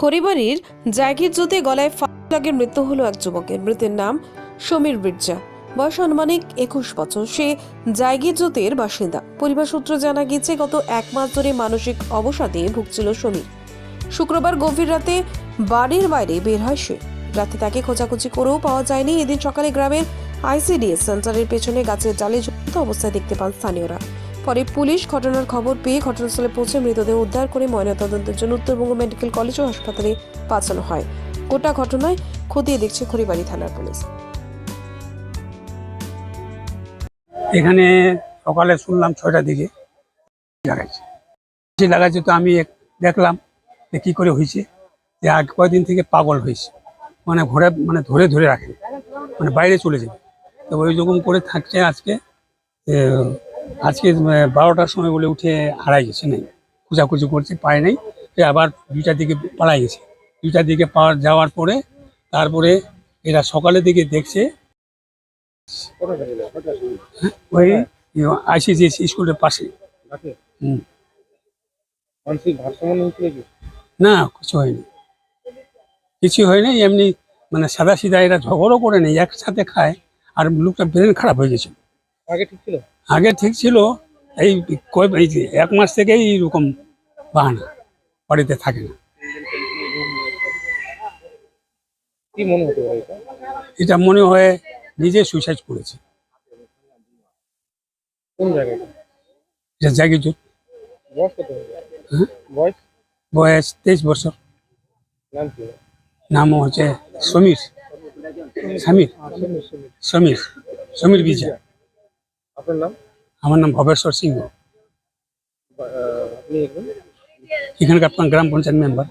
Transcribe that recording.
খড়িবাড়ির জাগির জোতে গলায় ফাঁস লাগের মৃত্যু হলো এক যুবকের। মৃতের নাম সমীর বিরজা। বয়স আনুমানিক একুশ বছর। সে জায়গির জোতের বাসিন্দা। পরিবার সূত্রে জানা গিয়েছে, গত এক মাস ধরে মানসিক অবসাদে ভুগছিল সমীর। শুক্রবার গভীর রাতে বাড়ির বাইরে বের হয় সে। রাতে তাকে খোঁজাখুঁজি করেও পাওয়া যায়নি। এদিন সকালে গ্রামের আইসিডিএস সেন্টারের পেছনে গাছের জালে ঝুলন্ত অবস্থায় দেখতে পান স্থানীয়রা। পরে পুলিশ ঘটনার খবর পেয়ে ঘটনাস্থলে পৌঁছে মৃতদেহ উদ্ধার করে ময়নাতদন্তের জন্য উত্তরবঙ্গ মেডিকেল কলেজ ও হাসপাতালে পাঠানো হয়। গোটা ঘটনায় খতিয়ে দেখছে খড়িবাড়ি থানার পুলিশ। এখানে সকালে শুনলাম ছয়টার দিকে লাগাইছে। লাগাইছে তো আমি দেখলাম যে কী করে হয়েছে যে আগ কয়েকদিন থেকে পাগল হয়েছে মানে ঘরে মানে ধরে ধরে রাখে মানে বাইরে চলে যাবে। তো ওই রকম করে থাকছে আজকে আজকে বারোটার সময় বলে উঠে হারাই গেছে নেই। খোঁজাখুঁজি করছে পায় নাই। আবার দুইটার দিকে পালাই গেছে। দুইটার দিকে পাওয়ার যাওয়ার পরে তারপরে এরা সকালের দিকে দেখছে। ওই আইসিডিএস স্কুলের পাশে। না কিছু হয়নি। কিছু হয়নি এমনি মানে সাদা সিধা এরা ঝগড়ও করে নেই একসাথে খায় আর লোকটা ব্রেন খারাপ হয়ে গেছিল আগে ঠিক ছিল? আগে ঠিক ছিল এই এক মাস থেকেই এরকম বাহানা বাড়িতে থাকে না। এটা? মনে হয় নিজে সুইসাইড করেছে। বয়স হ্যাঁ? বয়স? তেইশ বছর। নাম হচ্ছে সমীর। সমীর। সমীর সমীর। সমীর। সমীর বিজা আপনার নাম? আমার নাম ভবেশ্বর সিংহ। এখানকার গ্রাম পঞ্চায়েত মেম্বার।